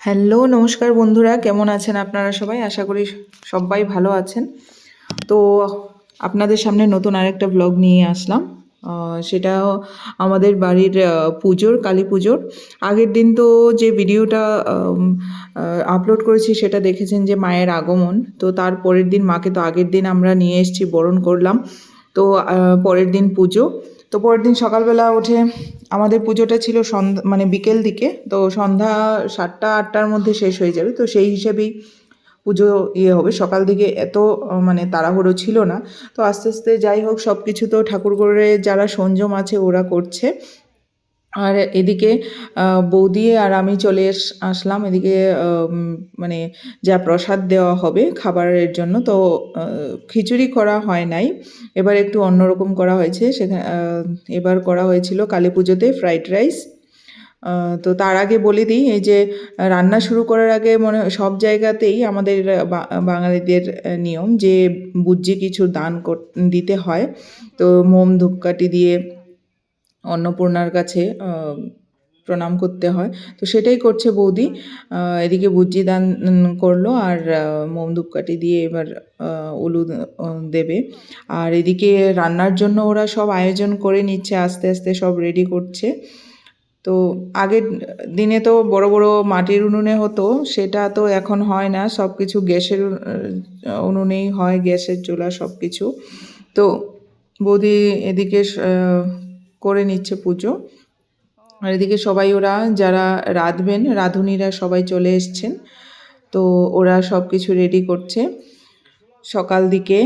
Hello, নমস্কার বন্ধুরা, কেমন আছেন আপনারা সবাই? আশা করি সবাই ভালো আছেন। তো আপনাদের সামনে নতুন আরেকটা ব্লগ নিয়ে আসলাম। সেটা আমাদের বাড়ির পুজোর, কালী পুজোর। আগের দিন তো যে ভিডিওটা আপলোড করেছি সেটা দেখেছেন যে মায়ের আগমন। তো তার পরের দিন মাকে তো আগের দিন আমরা নিয়ে এসেছি, বরণ করলাম। তো পরের দিন পুজো। তো পরের দিন সকালবেলা উঠে আমাদের পুজোটা ছিল সন্ধ্যা মানে বিকেল দিকে, তো সন্ধ্যা সাতটা, আটটার মধ্যে শেষ হয়ে যাবে, তো সেই হিসেবেই পুজো ইয়ে হবে। সকাল দিকে এত মানে তাড়াহুড়ো ছিল না। তো আস্তে আস্তে যাই হোক সব কিছু তো ঠাকুর ঘরে যারা সংযম আছে, ওরা করছে। আর এদিকে বৌদি আর আমি চলে আসলাম। এদিকে মানে যা প্রসাদ দেওয়া হবে খাবারের জন্য, তো খিচুড়ি করা হয় নাই। এবার একটু অন্যরকম করা হয়েছে। সেখানে এবার করা হয়েছিল কালী পুজোতে ফ্রাইড রাইস। তো তার আগে বলে দিই, এই যে, রান্না শুরু করার আগে মনে, সব জায়গাতেই আমাদের বাঙালিদের নিয়ম যে বুজ্জি কিছু দান দিতে হয়। তো মোম ধূপকাঠি দিয়ে অন্নপূর্ণার কাছে প্রণাম করতে হয়। তো সেটাই করছে বৌদি। এদিকে বুজ্জি দান করল আর মোম ধূপকাঠি দিয়ে এবার উলু দেবে। আর এদিকে রান্নার জন্য ওরা সব আয়োজন করে নিচ্ছে, আস্তে আস্তে সব রেডি করছে। তো আগের দিনে তো বড় বড় মাটির উনুনে হতো, সেটা তো এখন হয় না। সব কিছু গ্যাসের উনুনেই হয়, গ্যাসের চুলা সব কিছু। তো বৌদি এদিকে করে নিচ্ছে পুজো। আর এদিকে সবাই ওরা যারা রাঁধবেন, রাঁধুনিরা সবাই চলে এসছেন। তো ওরা সব কিছু রেডি করছে। সকাল দিকে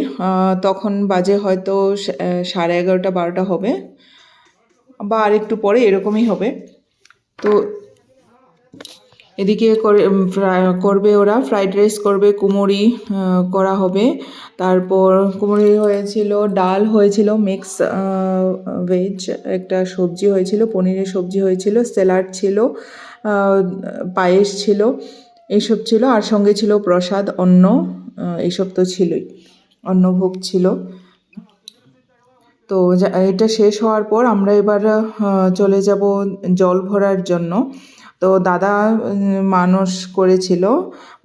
তখন বাজে হয়তো সাড়ে এগারোটা, বারোটা হবে। বা আর একটু পরে এরকমই হবে। তো এদিকে করে করবে ওরা, ফ্রাইড রাইস করবে, কুমড়ি করা হবে। তারপর কুমড়ি হয়েছিল, ডাল হয়েছিল, মিক্স ভেজ, একটা সবজি হয়েছিল, পনিরের সবজি হয়েছিল, স্যালাড ছিল পায়েস ছিল এইসব ছিল, আর সঙ্গে ছিল প্রসাদ, অন্ন এইসব তো ছিলই, অন্নভোগ ছিল। তো এটা শেষ হওয়ার পর আমরা এবার চলে যাব জল ভরার জন্য। তো দাদা মানস করেছিল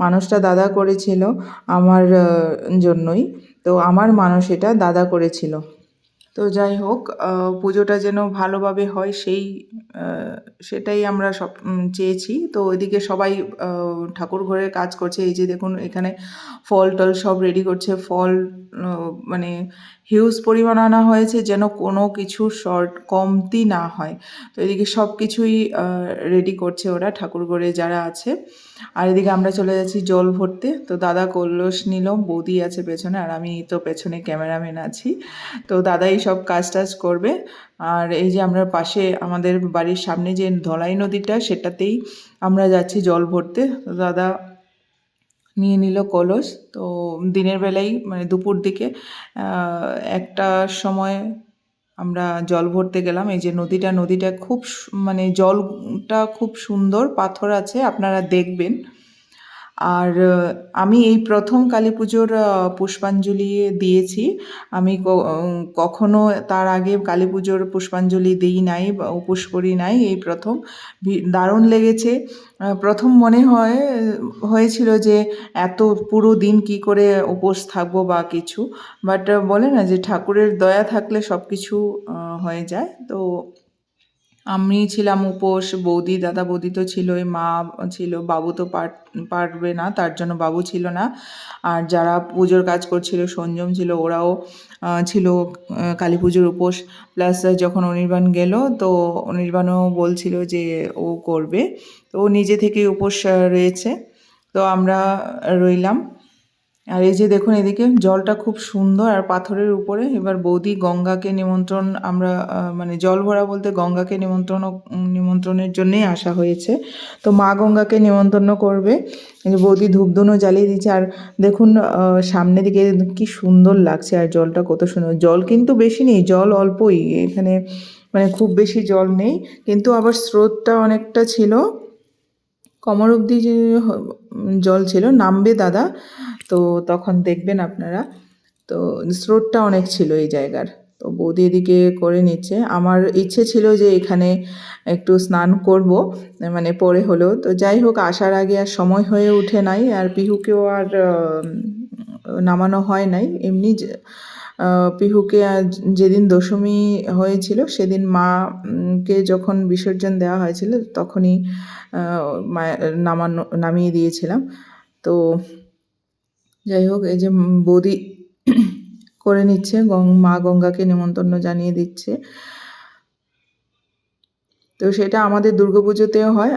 মানসটা দাদা করেছিল আমার জন্যই। তো আমার মানস এটা দাদা করেছিল। তো যাই হোক পুজোটা যেন ভালোভাবে হয় সেই সেটাই আমরা সব চেয়েছি। তো ওইদিকে সবাই ঠাকুর ঘরের কাজ করছে। এই যে দেখুন, এখানে ফল টল সব রেডি করছে। ফল মানে হিউজ পরিমাণ আনা হয়েছে যেন কোনো কিছু শর্ট কমতি না হয়। তো এদিকে সব কিছুই রেডি করছে ওরা ঠাকুর ঘরে যারা আছে। আর এদিকে আমরা চলে যাচ্ছি জল ভরতে। তো দাদা কলস নিল, বৌদি আছে পেছনে, আর আমি তো পেছনে ক্যামেরাম্যান আছি। তো দাদা এই সব কাজ টাজ করবে। আর এই যে আমরা পাশে আমাদের বাড়ির সামনে যে ধলাই নদীটা, সেটাতেই আমরা যাচ্ছি জল ভরতে। তো দাদা নিয়ে নিল কলস। তো দিনের বেলাই মানে দুপুর দিকে একটা সময় আমরা জল ভরতে গেলাম। এই যে নদীটা নদীটা খুব মানে জলটা খুব সুন্দর। পাথর আছে, আপনারা দেখবেন। আর আমি এই প্রথম কালী পুজোর পুষ্পাঞ্জলি দিয়েছি। আমি কখনো তার আগে কালী পুজোর পুষ্পাঞ্জলি দিই নাই বা উপোস করি নাই এই প্রথম। দারুণ লেগেছে। প্রথম মনে হয়, হয়েছিল যে এত পুরো দিন কি করে উপোস থাকব বা কিছু। বাট বলে না যে ঠাকুরের দয়া থাকলে সব কিছু হয়ে যায়। তো আমি ছিলাম উপোস, বৌদি, দাদা, বৌদি তো ছিলই, মা ছিল, বাবু তো পার- পারবে না, তার জন্য বাবু ছিল না। আর যারা পুজোর কাজ করছিল, সঞ্জম ছিল, ওরাও ছিল কালী পুজোর উপোস। প্লাস যখন অনির্বাণ গেল, তো অনির্বাণও বলছিল যে ও করবে। তো ও নিজে থেকেই উপোস রয়েছে। তো আমরা রইলাম। আর এই যে দেখুন এদিকে জলটা খুব সুন্দর আর পাথরের উপরে। এবার বৌদি গঙ্গাকে নিমন্ত্রণ আমরা মানে জল ভরা বলতে গঙ্গাকে নিমন্ত্রণ নিমন্ত্রণের জন্যেই আসা হয়েছে। তো মা গঙ্গাকে নিমন্ত্রণ করবে। বৌদি ধূপধুনো জ্বালিয়ে দিচ্ছে আর দেখুন আহ, সামনের দিকে কি সুন্দর লাগছে আর জলটা কত সুন্দর। জল কিন্তু বেশি নেই জল অল্পই। এখানে মানে খুব বেশি জল নেই কিন্তু আবার স্রোতটা অনেকটা ছিল। কমর অবধি জল ছিল নামবে দাদা। তো তখন দেখবেন আপনারা তো স্রোতটা অনেক ছিল এই জায়গার। তো বৌদি এদিকে করে নিচ্ছে। আমার ইচ্ছে ছিল যে এখানে একটু স্নান করব মানে পরে হলেও। তো যাই হোক আসার আগে আর সময় হয়ে ওঠে নাই। আর পিহুকেও আর নামানো হয় নাই। এমনি পিহুকে যেদিন দশমী হয়েছিল সেদিন মা উম, কে যখন বিসর্জন দেওয়া হয়েছিল তখনই নামানো নামিয়ে দিয়েছিলাম। তো যাই হোক, এই যে বৌদি করে নিচ্ছে মা গঙ্গাকে নেমন্তন্ন জানিয়ে দিচ্ছে। তো সেটা আমাদের দুর্গাপুজোতেও হয়।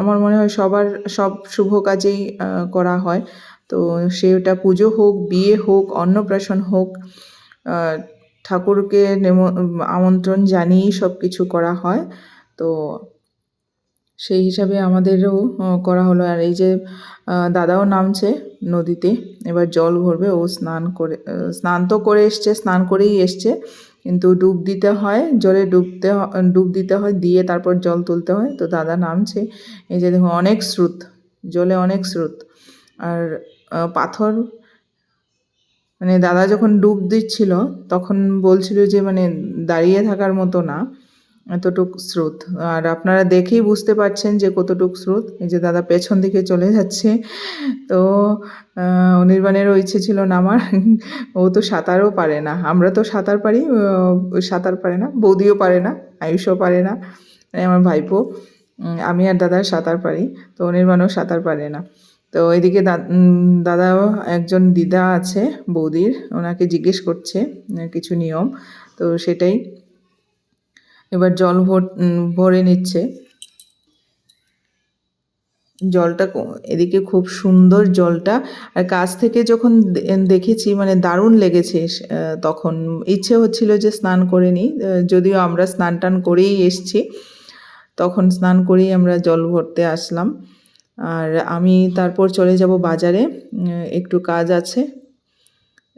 আমার মনে হয় সবার, সব শুভ কাজেই করা হয়। তো সেটা পুজো হোক, বিয়ে হোক, অন্নপ্রাশন হোক ঠাকুরকে নেম আমন্ত্রণ জানিয়েই সব কিছু করা হয়। তো সেই হিসাবে আমাদেরও করা হলো। আর এই যে দাদাও নামছে নদীতে। এবার জল ভরবে, ও স্নান করে স্নান তো করে এসছে, স্নান করেই এসছে। কিন্তু ডুব দিতে হয়, জলে ডুবতে ডুব দিতে হয়, দিয়ে তারপর জল তুলতে হয়। তো দাদা নামছে। এই যে দেখুন, অনেক স্রোত, জলে অনেক স্রোত। আর পাথর মানে দাদা যখন ডুব দিচ্ছিল, তখন বলছিল যে মানে দাঁড়িয়ে থাকার মতো না। এতটুক স্রোত। আর আপনারা দেখেই বুঝতে পারছেন যে কতটুক স্রোত। এই যে দাদা পেছন দিকে চলে যাচ্ছে। তো অনির্বাণেরও ইচ্ছে ছিল নামার ও তো সাঁতারও পারে না। আমরা তো সাঁতার পারি সাঁতার পারে না, বৌদিও পারে না, আয়ুষও পারে না আমার ভাইপো আমি আর দাদা সাঁতার পারি, তো অনির্বাণও সাঁতার পারে না। তো এদিকে দাদাও একজন দিদা আছে, বৌদির, ওনাকে জিজ্ঞেস করছে, কিছু নিয়ম। তো সেটাই এবার জল ভর ভরে নিচ্ছে। জলটা এদিকে খুব সুন্দর জলটা। আর কাছ থেকে যখন দেখেছি মানে দারুণ লেগেছে তখন ইচ্ছে হচ্ছিল যে স্নান করে নিই। যদিও আমরা স্নান টান করেই এসছি, তখন স্নান করেই আমরা জল ভরতে আসলাম। আর আমি তারপর চলে যাব বাজারে একটু কাজ আছে।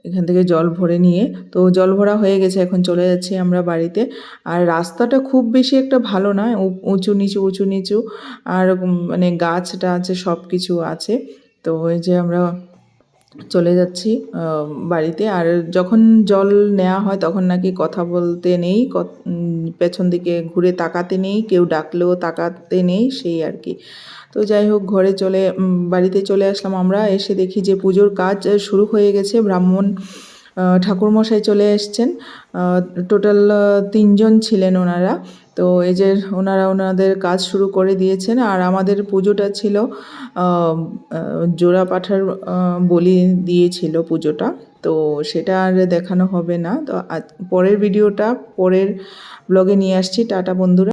এখান থেকে জল ভরে নিয়ে, তো জল ভরা হয়ে গেছে, এখন চলে যাচ্ছি আমরা বাড়িতে। আর রাস্তাটা খুব বেশি একটা ভালো নয় উঁচু নিচু উঁচু নিচু, আর মানে গাছ টাছ সব কিছু আছে। তো ওই যে আমরা চলে যাচ্ছি বাড়িতে। আর যখন জল নেওয়া হয় তখন নাকি কথা বলতে নেই পেছন দিকে ঘুরে তাকাতে নেই, কেউ ডাকলেও তাকাতে নেই, সেই আর কি। তো যাই হোক, ঘরে চলে বাড়িতে চলে আসলাম আমরা, এসে দেখি যে পুজোর কাজ শুরু হয়ে গেছে। ব্রাহ্মণ ঠাকুরমশাই চলে এসছেন। টোটাল তিনজন ছিলেন ওনারা। তো এই যে ওনারা ওনাদের কাজ শুরু করে দিয়েছেন আর আমাদের পুজোটা ছিল জোড়া পাঠার বলি দিয়েছিল পুজোটা। তো সেটা আর দেখানো হবে না। তো পরের ভিডিওটা পরের ব্লগে নিয়ে আসছি। টাটা বন্ধুরা।